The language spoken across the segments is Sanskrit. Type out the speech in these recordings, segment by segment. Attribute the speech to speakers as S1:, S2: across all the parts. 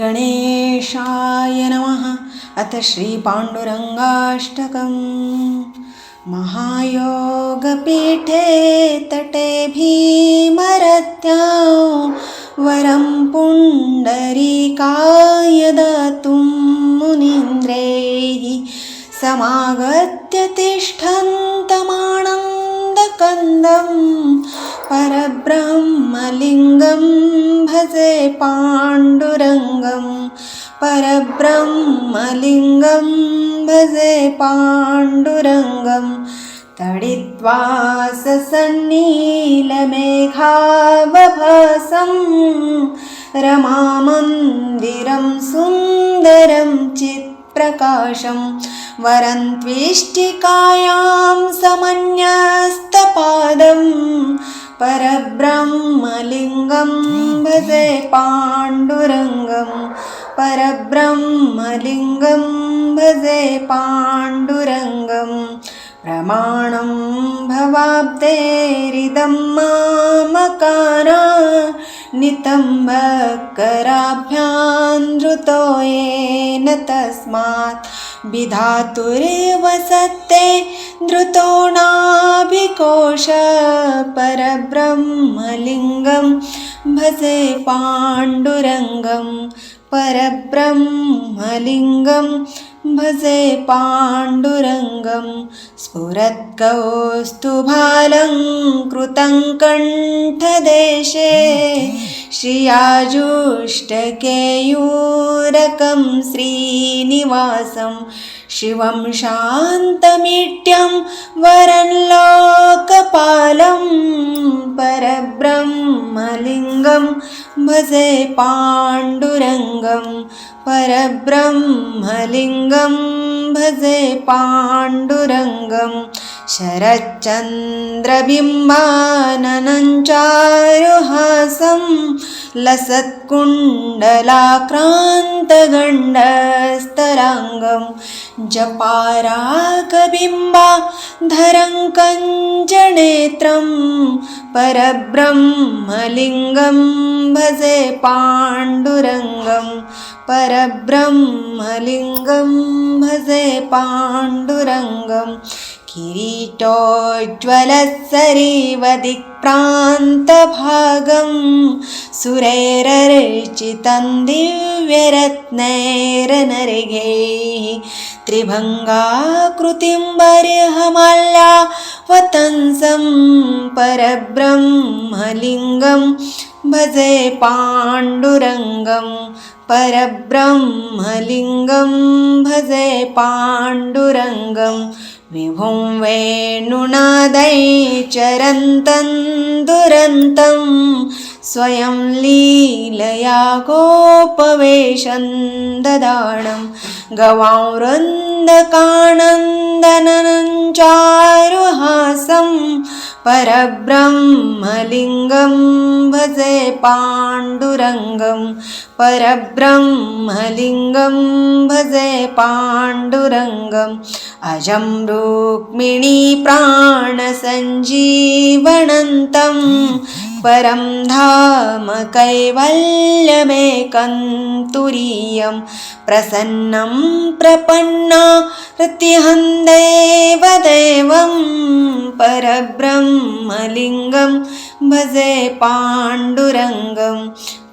S1: गणेशाय नमः। अथ श्रीपाण्डुरङ्गाष्टकम्। महायोगपीठे तटे भीमरत्या वरं पुण्डरीकाय दातुं मुनीन्द्रैः समागत्य तिष्ठन्तमानन्दकन्दं परब्रह्मलिङ्गं भजे पाण्डुरङ्गं। परब्रह्मलिङ्गं भजे पाण्डुरङ्गं। तडित्वा सन्नीलमेघावभासं रमामन्दिरं सुन्दरं चित्प्रकाशं। वरन्त्विष्टिकायां समन्यस्तपादं परब्रह्मलिङ्गं भजे पाण्डुरङ्गं। परब्रह्मलिङ्गं भजे पाण्डुरङ्गं। प्रमाणं भवाब्देरिदं मामकारा नितम्बकराभ्यां धृतो येन तस्मात् विधातुर्वसत्ते धृतो नाभिकोश परब्रह्मलिङ्गं भजे पाण्डुरङ्गं परब्रह्मलिङ्गं भजे पाण्डुरङ्गं स्फुरत्कौस्तुभालङ्कृतं कण्ठदेशे श्रियाजुष्टकेयूरकं श्रीनिवासं शिवं शान्तमिट्यं वरं भजे पाण्डुरङ्गं परब्रह्मलिङ्गं भजे पाण्डुरङ्गं शरच्चन्द्रबिम्बाननञ्चारुहासं लसत्कुण्डलाक्रान्तगण्डस्तराङ्गं जपारागबिम्बा धरङ्कञ्जनेत्रं परब्रह्मलिङ्गं भजे पाण्डुरङ्गं परब्रह्मलिङ्गं भजे पाण्डुरङ्गं किरीटोज्ज्वलसरीवदिक्प्रान्तभागं सुरैरर्चितं दिव्यरत्नैरनर्घैः त्रिभङ्गाकृतिं बर्हमाल्या वतंसं परब्रह्मलिङ्गं भजे पाण्डुरङ्गं परब्रह्मलिङ्गं भजे पाण्डुरङ्गं विभुं वेणुनादै चरन्तं दुरन्तं स्वयं लीलया गोपवेशं ददाणं गवां वृन्दकानन्दनञ्चारुहासं परब्रह्मलिङ्गं भजे पाण्डुरङ्गं परब्रह्मलिङ्गं भजे पाण्डुरङ्गम् अजं रुक्मिणीप्राणसञ्जीवनन्तं परं धाम कैवल्यमेकन्तुरीयं प्रसन्नं प्रपन्ना रत्यहं देवदेवं परब्रह्मलिङ्गं भजे पाण्डुरङ्गं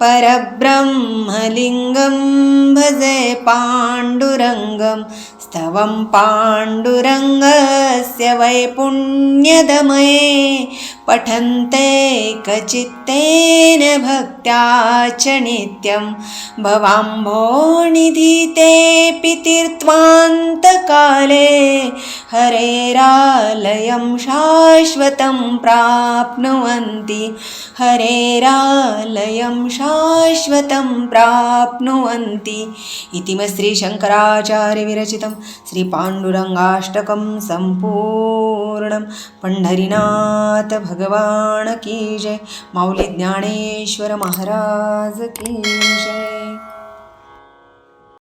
S1: परब्रह्मलिङ्गं भजे पाण्डुरङ्गं स्तवं पाण्डुरङ्गस्य वैपुण्यदमये पठन्ते कचित्तेन भक्त्या च नित्यं। भवाम्भोनिधितेऽपि तीर्त्वान्तकाले हरेरालयं शाश्वतं प्राप्नुवन्ति। हरेरालयं शाश्वतं प्राप्नुवन्ति। इति श्रीशङ्कराचार्यविरचितं श्रीपाण्डुरङ्गाष्टकं सम्पूर्णं पण्ढरिनाथ भगवान की जय। माऊली ज्ञानेश्वर महाराज की जय।